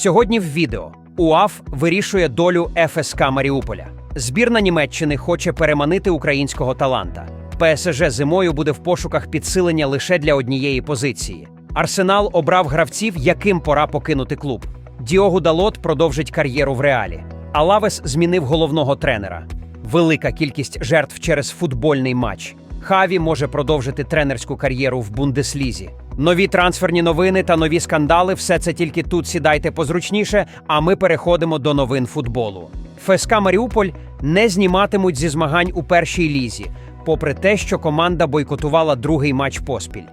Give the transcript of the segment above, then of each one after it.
Сьогодні в відео УАФ вирішує долю ФСК Маріуполя. Збірна Німеччини хоче переманити українського таланта. ПСЖ зимою буде в пошуках підсилення лише для однієї позиції. Арсенал обрав гравців, яким пора покинути клуб. Діогу Далот продовжить кар'єру в реалі. Алавес змінив головного тренера. Велика кількість жертв через футбольний матч. Хаві може продовжити тренерську кар'єру в Бундеслізі. Нові трансферні новини та нові скандали все це тільки тут сідайте позручніше, а ми переходимо до новин футболу. ФСК Маріуполь не зніматимуть зі змагань у першій лізі, попри те, що команда бойкотувала другий матч поспіль.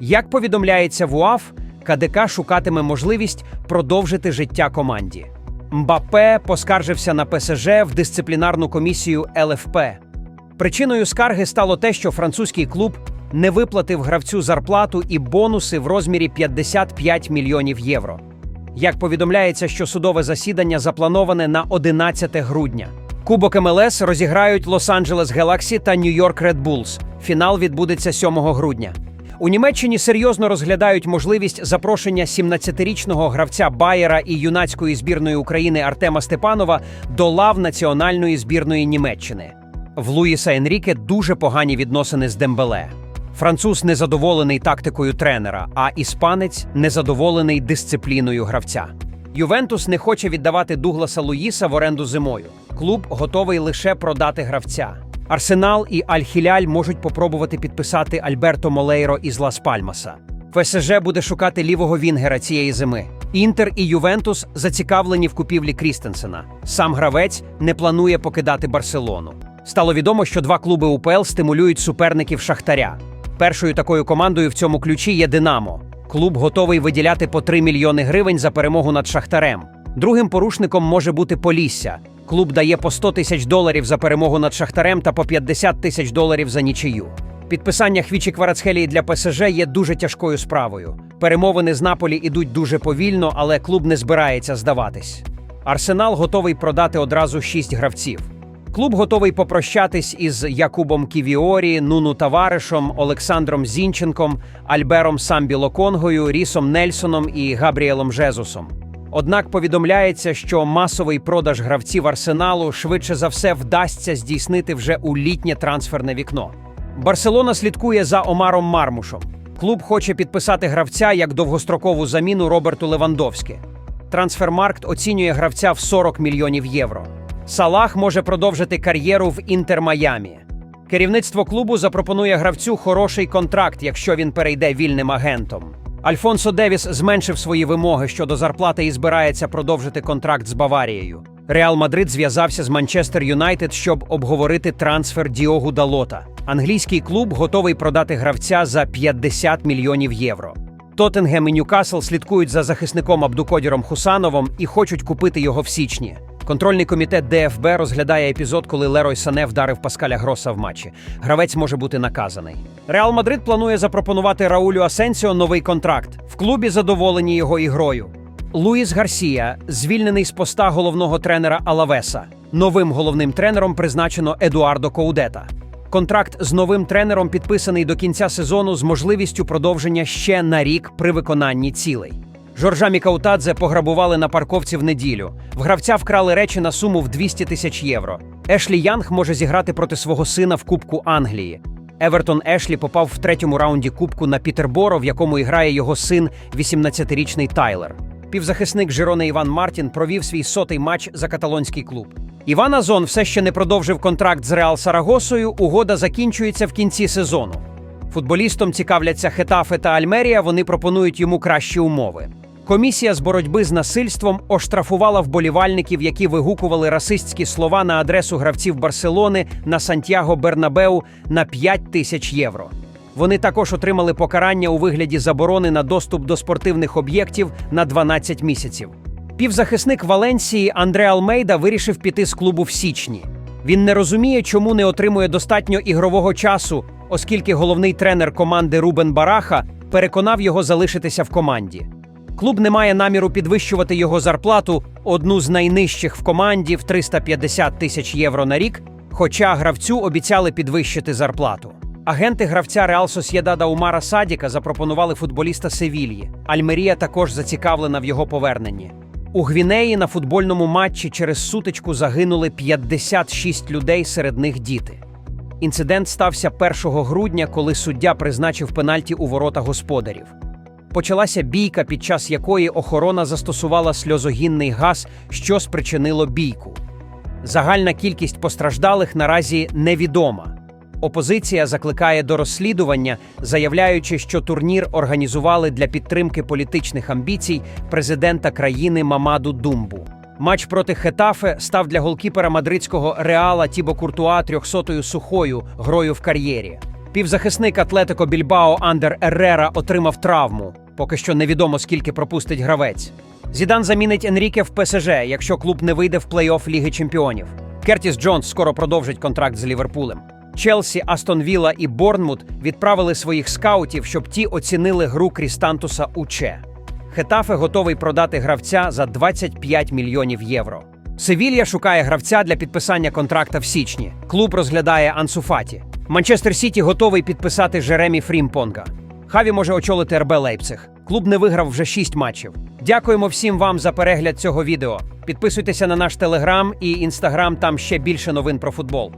Як повідомляється в УАФ, КДК шукатиме можливість продовжити життя команді. Мбапе поскаржився на ПСЖ в дисциплінарну комісію ЛФП. Причиною скарги стало те, що французький клуб не виплатив гравцю зарплату і бонуси в розмірі 55 мільйонів євро. Як повідомляється, що судове засідання заплановане на 11 грудня. Кубок МЛС розіграють Лос-Анджелес Гелаксі та Нью-Йорк Ред Буллс. Фінал відбудеться 7 грудня. У Німеччині серйозно розглядають можливість запрошення 17-річного гравця Байера і юнацької збірної України Артема Степанова до лав національної збірної Німеччини. В Луїса Енріке дуже погані відносини з Дембеле. Француз незадоволений тактикою тренера, а іспанець незадоволений дисципліною гравця. Ювентус не хоче віддавати Дугласа Луїса в оренду зимою. Клуб готовий лише продати гравця. Арсенал і Аль-Хіляль можуть попробувати підписати Альберто Молейро із Лас Пальмаса. ФСЖ буде шукати лівого Вінгера цієї зими. Інтер і Ювентус зацікавлені в купівлі Крістенсена. Сам гравець не планує покидати Барселону. Стало відомо, що два клуби УПЛ стимулюють суперників Шахтаря. Першою такою командою в цьому ключі є Динамо. Клуб готовий виділяти по 3 мільйони гривень за перемогу над Шахтарем. Другим порушником може бути Полісся. Клуб дає по 100 тисяч доларів за перемогу над Шахтарем та по 50 тисяч доларів за нічию. Підписання Хвічі Кварацхелії для ПСЖ є дуже тяжкою справою. Перемовини з Наполі ідуть дуже повільно, але клуб не збирається здаватись. Арсенал готовий продати одразу шість гравців. Клуб готовий попрощатись із Якубом Ківіорі, Нуну Таваришем, Олександром Зінченком, Альбером Самбілоконгою, Рісом Нельсоном і Габріелом Жезусом. Однак повідомляється, що масовий продаж гравців арсеналу швидше за все вдасться здійснити вже у літнє трансферне вікно. Барселона слідкує за Омаром Мармушом. Клуб хоче підписати гравця як довгострокову заміну Роберту Левандовськи. Трансфермаркт оцінює гравця в 40 мільйонів євро. Салах може продовжити кар'єру в Інтер Майамі. Керівництво клубу запропонує гравцю хороший контракт, якщо він перейде вільним агентом. Альфонсо Девіс зменшив свої вимоги щодо зарплати і збирається продовжити контракт з Баварією. Реал Мадрид зв'язався з Манчестер Юнайтед, щоб обговорити трансфер Діогу Далота. Англійський клуб готовий продати гравця за 50 мільйонів євро. Тоттенгем і Ньюкасл слідкують за захисником Абдукодіром Хусановим і хочуть купити його в січні. Контрольний комітет ДФБ розглядає епізод, коли Лерой Сане вдарив Паскаля Гроса в матчі. Гравець може бути наказаний. Реал Мадрид планує запропонувати Раулю Асенсіо новий контракт. В клубі задоволені його ігрою. Луїс Гарсія звільнений з поста головного тренера Алавеса. Новим головним тренером призначено Едуардо Коудета. Контракт з новим тренером підписаний до кінця сезону з можливістю продовження ще на рік при виконанні цілей. Жоржа Мікаутадзе пограбували на парковці в неділю. В гравця вкрали речі на суму в 200 тисяч євро. Ешлі Янг може зіграти проти свого сина в Кубку Англії. Евертон Ешлі попав в третьому раунді Кубку на Пітерборо, в якому грає його син, 18-річний Тайлер. Півзахисник Жирони Іван Мартін провів свій сотий матч за каталонський клуб. Іван Азон все ще не продовжив контракт з Реал Сарагосою. Угода закінчується в кінці сезону. Футболістом цікавляться Хетафе та Альмерія. Вони пропонують йому кращі умови. Комісія з боротьби з насильством оштрафувала вболівальників, які вигукували расистські слова на адресу гравців Барселони на Сантьяго Бернабеу на 5 тисяч євро. Вони також отримали покарання у вигляді заборони на доступ до спортивних об'єктів на 12 місяців. Півзахисник Валенсії Андре Алмейда вирішив піти з клубу в січні. Він не розуміє, чому не отримує достатньо ігрового часу, оскільки головний тренер команди Рубен Бараха переконав його залишитися в команді. Клуб не має наміру підвищувати його зарплату одну з найнижчих в команді в 350 тисяч євро на рік, хоча гравцю обіцяли підвищити зарплату. Агенти гравця Реал Сосєдада Умара Садіка запропонували футболіста Севільї. Альмерія також зацікавлена в його поверненні. У Гвінеї на футбольному матчі через сутичку загинули 56 людей, серед них діти. Інцидент стався 1 грудня, коли суддя призначив пенальті у ворота господарів. Почалася бійка, під час якої охорона застосувала сльозогінний газ, що спричинило бійку. Загальна кількість постраждалих наразі невідома. Опозиція закликає до розслідування, заявляючи, що турнір організували для підтримки політичних амбіцій президента країни Мамаду Думбу. Матч проти Хетафе став для голкіпера мадридського Реала Тібо Куртуа трьохсотою сухою грою в кар'єрі. Півзахисник Атлетико Більбао Андер Еррера отримав травму. Поки що невідомо скільки пропустить гравець. Зідан замінить Енріке в ПСЖ, якщо клуб не вийде в плей-офф Ліги Чемпіонів. Кертіс Джонс скоро продовжить контракт з Ліверпулем. Челсі, Астон Вілла і Борнмут відправили своїх скаутів, щоб ті оцінили гру Крістантуса Уче. Хетафе готовий продати гравця за 25 мільйонів євро. Севілья шукає гравця для підписання контракта в січні. Клуб розглядає Ансуфаті. Манчестер Сіті готовий підписати Жеремі Фрімпонга. Хаві може очолити РБ Лейпциг. Клуб не виграв вже 6 матчів. Дякуємо всім вам за перегляд цього відео. Підписуйтеся на наш телеграм і інстаграм, там ще більше новин про футбол.